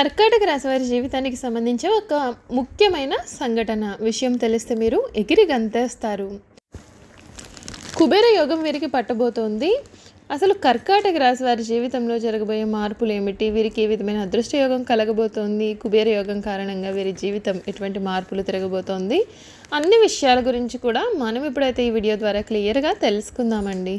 కర్కాటక రాశి వారి జీవితానికి సంబంధించి ఒక ముఖ్యమైన సంఘటన విషయం తెలిస్తే మీరు ఎగిరి గంతేస్తారు. కుబేర యోగం వీరికి పట్టబోతోంది. అసలు కర్కాటక రాశి వారి జీవితంలో జరగబోయే మార్పులు ఏమిటి వీరికి ఏ విధమైన అదృష్ట యోగం కలగబోతోంది? కుబేర యోగం కారణంగా వీరి జీవితం ఎటువంటి మార్పులు తిరగబోతోంది? అన్ని విషయాల గురించి కూడా మనం ఇప్పుడైతే ఈ వీడియో ద్వారా క్లియర్గా తెలుసుకుందామండి.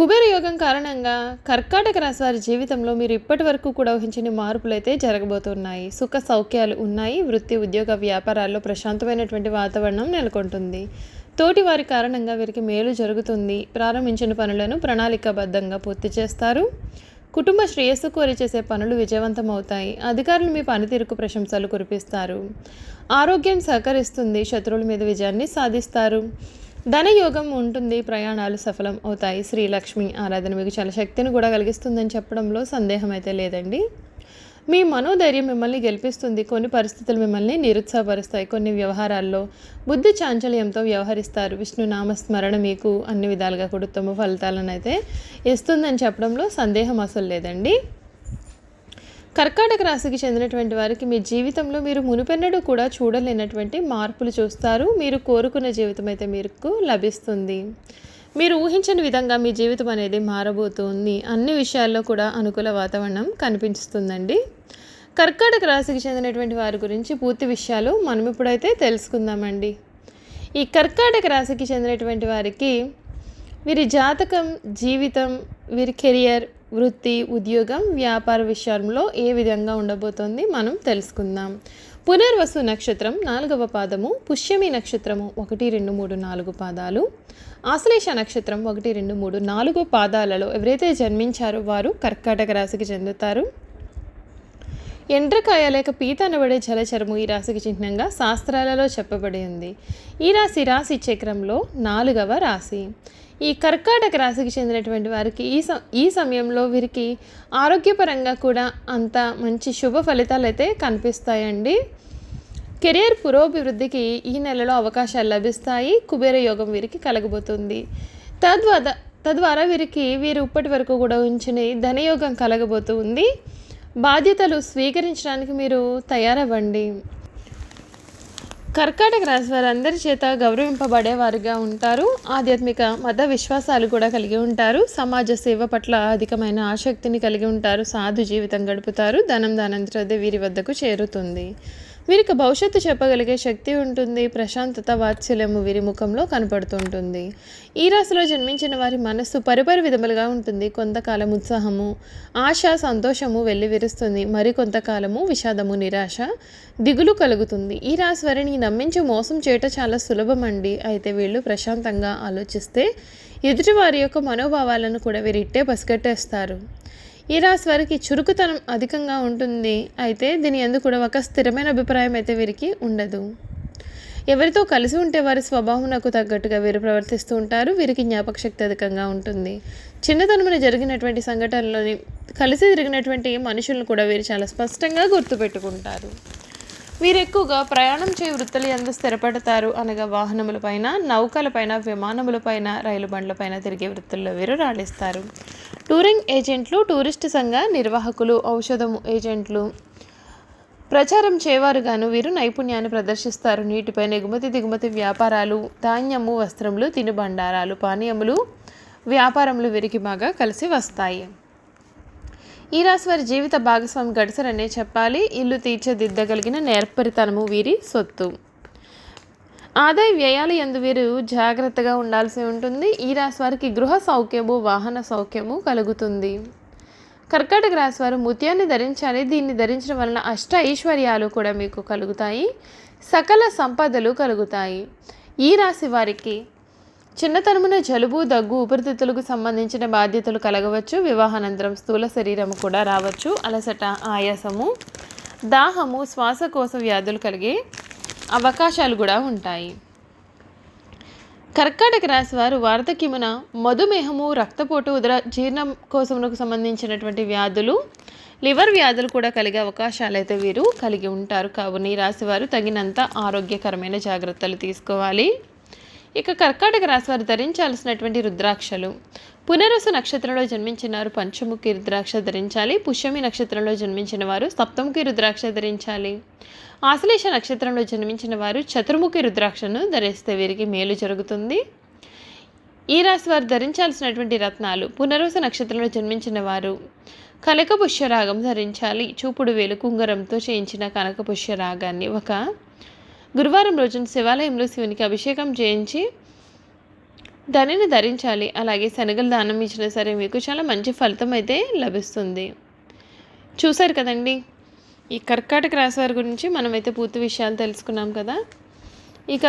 కుబేర యోగం కారణంగా కర్కాటక రాశి వారి జీవితంలో మీరు ఇప్పటి వరకు కూడా ఊహించని మార్పులు అయితే జరగబోతున్నాయి. సుఖ సౌఖ్యాలు ఉన్నాయి. వృత్తి ఉద్యోగ వ్యాపారాల్లో ప్రశాంతమైనటువంటి వాతావరణం నెలకొంటుంది. తోటి వారి కారణంగా వీరికి మేలు జరుగుతుంది. ప్రారంభించిన పనులను ప్రణాళికాబద్ధంగా పూర్తి చేస్తారు. కుటుంబ శ్రేయస్సు కోరి చేసే పనులు విజయవంతం అవుతాయి అధికారులు మీ పనితీరుకు ప్రశంసలు కురిపిస్తారు. ఆరోగ్యం సహకరిస్తుంది. శత్రువుల మీద విజయాన్ని సాధిస్తారు. ధనయోగం ఉంటుంది ప్రయాణాలు సఫలం అవుతాయి. శ్రీలక్ష్మి ఆరాధన మీకు చాలా శక్తిని కూడా కలిగిస్తుందని చెప్పడంలో సందేహం అయితే లేదండి. మీ మనోధైర్యం మిమ్మల్ని గెలిపిస్తుంది. కొన్ని పరిస్థితులు మిమ్మల్ని నిరుత్సాహపరుస్తాయి. కొన్ని వ్యవహారాల్లో బుద్ధి చాంచల్యంతో వ్యవహరిస్తారు. విష్ణు నామస్మరణ మీకు అన్ని విధాలుగా కూడా ఉత్తమ ఫలితాలను అయితే ఇస్తుందని చెప్పడంలో సందేహం అసలు లేదండి. కర్కాటక రాశికి చెందినటువంటి వారికి మీ జీవితంలో మీరు మునుపెన్నడూ కూడా చూడలేనటువంటి మార్పులు చూస్తారు. మీరు కోరుకున్న జీవితం అయితే మీకు లభిస్తుంది. మీరు ఊహించని విధంగా మీ జీవితం అనేది మారబోతుంది అన్ని విషయాల్లో కూడా అనుకూల వాతావరణం కనిపిస్తుందండి. కర్కాటక రాశికి చెందినటువంటి వారి గురించి పూర్తి విషయాలు మనం ఇప్పుడైతే తెలుసుకుందామండి. ఈ కర్కాటక రాశికి చెందినటువంటి వారికి వీరి జాతకం జీవితం వీరి కెరియర్ వృత్తి ఉద్యోగం వ్యాపార విషయంలో ఏ విధంగా ఉండబోతోంది మనం తెలుసుకుందాం. పునర్వసు నక్షత్రం నాలుగవ పాదము పుష్యమి నక్షత్రము ఒకటి రెండు మూడు నాలుగు పాదాలు. ఆశ్లేష నక్షత్రం ఒకటి రెండు మూడు నాలుగు పాదాలలో ఎవరైతే జన్మించారో వారు కర్కాటక రాశికి చెందుతారు. ఎండ్రకాయ లేక పీత అనబడే జలచరము ఈ రాశికి చిహ్నంగా శాస్త్రాలలో చెప్పబడి ఉంది. ఈ రాశి రాశి చక్రంలో నాలుగవ రాశి. ఈ కర్కాటక రాశికి చెందినటువంటి వారికి ఈ స ఈ సమయంలో వీరికి ఆరోగ్యపరంగా కూడా అంత మంచి శుభ ఫలితాలు అయితే కనిపిస్తాయండి. కెరియర్ పురోభివృద్ధికి ఈ నెలలో అవకాశాలు లభిస్తాయి. కుబేర యోగం వీరికి కలగబోతుంది. తద్వారా తద్వారా వీరికి వీరు ఇప్పటి వరకు కూడా ఉంచిన ధనయోగం కలగబోతుంది బాధ్యతలు స్వీకరించడానికి మీరు తయారవ్వండి. కర్కాటక రాశి అందరి చేత గౌరవింపబడేవారుగా ఉంటారు. ఆధ్యాత్మిక మత విశ్వాసాలు కూడా కలిగి ఉంటారు. సమాజ సేవ పట్ల అధికమైన ఆసక్తిని కలిగి ఉంటారు. సాధు జీవితం గడుపుతారు. ధనం దానంతరదే వీరి వద్దకు చేరుతుంది. వీరికి భవిష్యత్తు చెప్పగలిగే శక్తి ఉంటుంది ప్రశాంతత వాత్సల్యము వీరి ముఖంలో కనపడుతుంటుంది. ఈ రాశిలో జన్మించిన వారి మనస్సు పరిపరి విధములుగా ఉంటుంది. కొంతకాలం ఉత్సాహము ఆశ సంతోషము వెళ్ళి విరుస్తుంది మరి కొంతకాలము విషాదము నిరాశ దిగులు కలుగుతుంది. ఈ రాశి వారిని నమ్మించి మోసం చేయటం చాలా సులభం అండి అయితే వీళ్ళు ప్రశాంతంగా ఆలోచిస్తే ఎదుటివారి యొక్క మనోభావాలను కూడా వీరిట్టే పసిగట్టేస్తారు. ఈ రాశి వారికి చురుకుతనం అధికంగా ఉంటుంది. అయితే దీని ఎందుకు కూడా ఒక స్థిరమైన అభిప్రాయం అయితే వీరికి ఉండదు. ఎవరితో కలిసి ఉంటే వారి స్వభావం నాకు తగ్గట్టుగా వీరు ప్రవర్తిస్తూ ఉంటారు. వీరికి జ్ఞాపక శక్తి అధికంగా ఉంటుంది. చిన్నతనమున జరిగినటువంటి సంఘటనలోని కలిసి తిరిగినటువంటి మనుషులను కూడా వీరు చాలా స్పష్టంగా గుర్తుపెట్టుకుంటారు. వీరు ఎక్కువగా ప్రయాణం చేయ వృత్తులు ఎందు స్థిరపడతారు అనగా వాహనములపైన నౌకలపైన విమానములపైన రైలు బండ్లపైన తిరిగే వృత్తుల్లో వీరు రాణిస్తారు. టూరింగ్ ఏజెంట్లు టూరిస్ట్ సంఘ నిర్వాహకులు ఔషధము ఏజెంట్లు ప్రచారం చేవారుగాను వీరు నైపుణ్యాన్ని ప్రదర్శిస్తారు. నీటిపైన ఎగుమతి దిగుమతి వ్యాపారాలు ధాన్యము వస్త్రములు తినుబండారాలు పానీయములు వ్యాపారములు వీరికి బాగా కలిసి వస్తాయి. ఈ రాశి వారి జీవిత భాగస్వామి గడిసరనే చెప్పాలి. ఇల్లు తీర్చిదిద్దగలిగిన నేర్పరితనము వీరి సొత్తు. ఆదాయ వ్యయాలు ఎందు వీరు జాగ్రత్తగా ఉండాల్సి ఉంటుంది. ఈ రాశి వారికి గృహ సౌఖ్యము వాహన సౌఖ్యము కలుగుతుంది. కర్కాటక రాశి వారు ముత్యాన్ని ధరించాలి. దీన్ని ధరించడం వలన అష్ట ఐశ్వర్యాలు కూడా మీకు కలుగుతాయి. సకల సంపదలు కలుగుతాయి. ఈ రాశి వారికి చిన్నతనమున జలుబు దగ్గు ఊపిరితిత్తులకు సంబంధించిన బాధ్యతలు కలగవచ్చు. వివాహానంతరం స్థూల శరీరము కూడా రావచ్చు. అలసట ఆయాసము దాహము శ్వాసకోశ వ్యాధులు కలిగే అవకాశాలు కూడా ఉంటాయి. కర్కాటక రాశి వారు వార్ధక్యమున మధుమేహము రక్తపోటు ఉదర జీర్ణం కోసమునకు సంబంధించినటువంటి వ్యాధులు లివర్ వ్యాధులు కూడా కలిగే అవకాశాలు అయితే వీరు కలిగి ఉంటారు. కావున ఈ రాశివారు తగినంత ఆరోగ్యకరమైన జాగ్రత్తలు తీసుకోవాలి. ఇక కర్కాటక రాశి వారు ధరించాల్సినటువంటి రుద్రాక్షలు. పునరసు నక్షత్రంలో జన్మించిన వారు పంచముఖి రుద్రాక్ష ధరించాలి పుష్యమి నక్షత్రంలో జన్మించిన వారు సప్తముఖి రుద్రాక్ష ధరించాలి. ఆశ్లేష నక్షత్రంలో జన్మించిన వారు చతుర్ముఖి రుద్రాక్షను ధరిస్తే వీరికి మేలు జరుగుతుంది. ఈ రాశి వారు ధరించాల్సినటువంటి రత్నాలు పునర్వస నక్షత్రంలో జన్మించిన వారు కనక పుష్యరాగం ధరించాలి చూపుడు వేలు కుంగరంతో చేయించిన కనక పుష్యరాగాన్ని. ఒక గురువారం రోజున శివాలయంలో శివునికి అభిషేకం చేయించి దానిని ధరించాలి. అలాగే శనగలు దానం ఇచ్చినా సరే మీకు చాలా మంచి ఫలితం అయితే లభిస్తుంది. చూశారు కదండి ఈ కర్కాటక రాశి వారి గురించి మనమైతే పూర్తి విషయాలు తెలుసుకున్నాం కదా. ఇక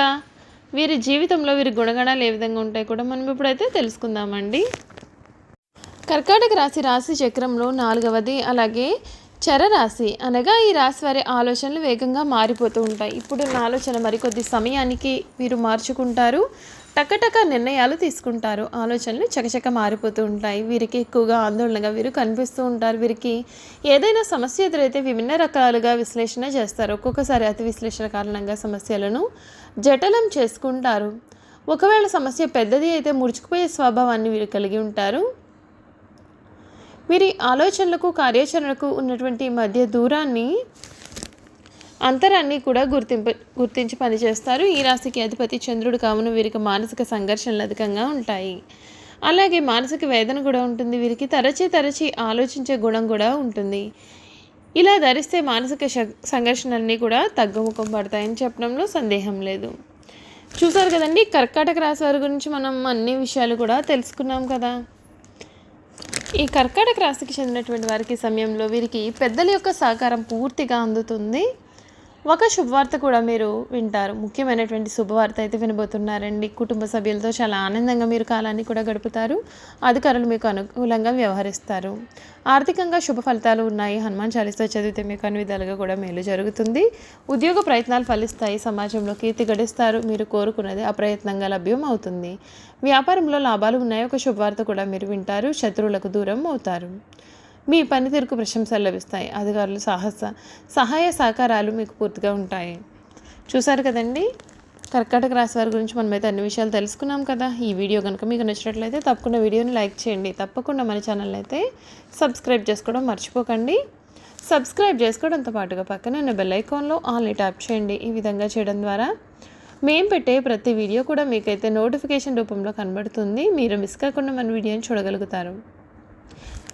వీరి జీవితంలో వీరి గుణగణాలు ఏ విధంగా ఉంటాయి కూడా మనం ఇప్పుడైతే తెలుసుకుందామండి. కర్కాటక రాశి రాశి చక్రంలో నాలుగవది అలాగే చరరాశి అనగా ఈ రాశి వారి ఆలోచనలు వేగంగా మారిపోతూ ఉంటాయి. ఇప్పుడు నా ఆలోచన మరికొద్ది సమయానికి వీరు మార్చుకుంటారు. టకటక నిర్ణయాలు తీసుకుంటారు. ఆలోచనలు చకచక మారిపోతూ ఉంటాయి. వీరికి ఎక్కువగా ఆందోళనగా వీరు కనిపిస్తూ ఉంటారు. వీరికి ఏదైనా సమస్య ఎదురైతే విభిన్న రకాలుగా విశ్లేషణ చేస్తారు. ఒక్కొక్కసారి అతి విశ్లేషణ కారణంగా సమస్యలను జటలం చేసుకుంటారు. ఒకవేళ సమస్య పెద్దది అయితే ముడుచుకుపోయే స్వభావాన్ని వీరు కలిగి ఉంటారు. వీరి ఆలోచనలకు కార్యాచరణకు ఉన్నటువంటి మధ్య దూరాన్ని అంతరాన్ని కూడా గుర్తింప గుర్తించి పనిచేస్తారు. ఈ రాశికి అధిపతి చంద్రుడు కావున వీరికి మానసిక సంఘర్షణలు అధికంగా ఉంటాయి. అలాగే మానసిక వేదన కూడా ఉంటుంది. వీరికి తరచి తరచి ఆలోచించే గుణం కూడా ఉంటుంది. ఇలా ధరిస్తే మానసిక సంఘర్షణలన్నీ కూడా తగ్గుముఖం పడతాయని చెప్పడంలో సందేహం లేదు. చూసారు కదండి కర్కాటక రాశి వారి గురించి మనం అన్ని విషయాలు కూడా తెలుసుకున్నాం కదా. ఈ కర్కాటక రాశికి చెందినటువంటి వారికి సమయంలో వీరికి పెద్దల యొక్క సహకారం పూర్తిగా అందుతుంది. ఒక శుభవార్త కూడా మీరు వింటారు. ముఖ్యమైనటువంటి శుభవార్త అయితే వినబోతున్నారండి. కుటుంబ సభ్యులతో చాలా ఆనందంగా మీరు కాలాన్ని కూడా గడుపుతారు. అధికారులు మీకు అనుకూలంగా వ్యవహరిస్తారు. ఆర్థికంగా శుభ ఫలితాలు ఉన్నాయి. హనుమాన్ చాలీసా చదివితే మీకు అన్ని విధాలుగా కూడా మేలు జరుగుతుంది. ఉద్యోగ ప్రయత్నాలు ఫలిస్తాయి. సమాజంలో కీర్తి గడిస్తారు. మీరు కోరుకున్నది అప్రయత్నంగా లభ్యం అవుతుంది వ్యాపారంలో లాభాలు ఉన్నాయి. ఒక శుభవార్త కూడా మీరు వింటారు. శత్రువులకు దూరం అవుతారు. మీ పనితీరుకు ప్రశంసలు లభిస్తాయి. అధికారులు సాహస సహాయ సహకారాలు మీకు పూర్తిగా ఉంటాయి. చూసారు కదండి? కర్కాటక రాశి వారి గురించి మనమైతే అన్ని విషయాలు తెలుసుకున్నాం కదా. ఈ వీడియో కనుక మీకు నచ్చినట్లయితే తప్పకుండా వీడియోని లైక్ చేయండి. తప్పకుండా మన ఛానల్ అయితే సబ్స్క్రైబ్ చేసుకోవడం మర్చిపోకండి. సబ్స్క్రైబ్ చేసుకోవడంతో పాటుగా పక్కన ఉన్న బెల్ ఐకాన్లో ఆల్ని ట్యాప్ చేయండి. ఈ విధంగా చేయడం ద్వారా మేము పెట్టే ప్రతి వీడియో కూడా మీకైతే నోటిఫికేషన్ రూపంలో కనబడుతుంది. మీరు మిస్ కాకుండా మన వీడియోని చూడగలుగుతారు.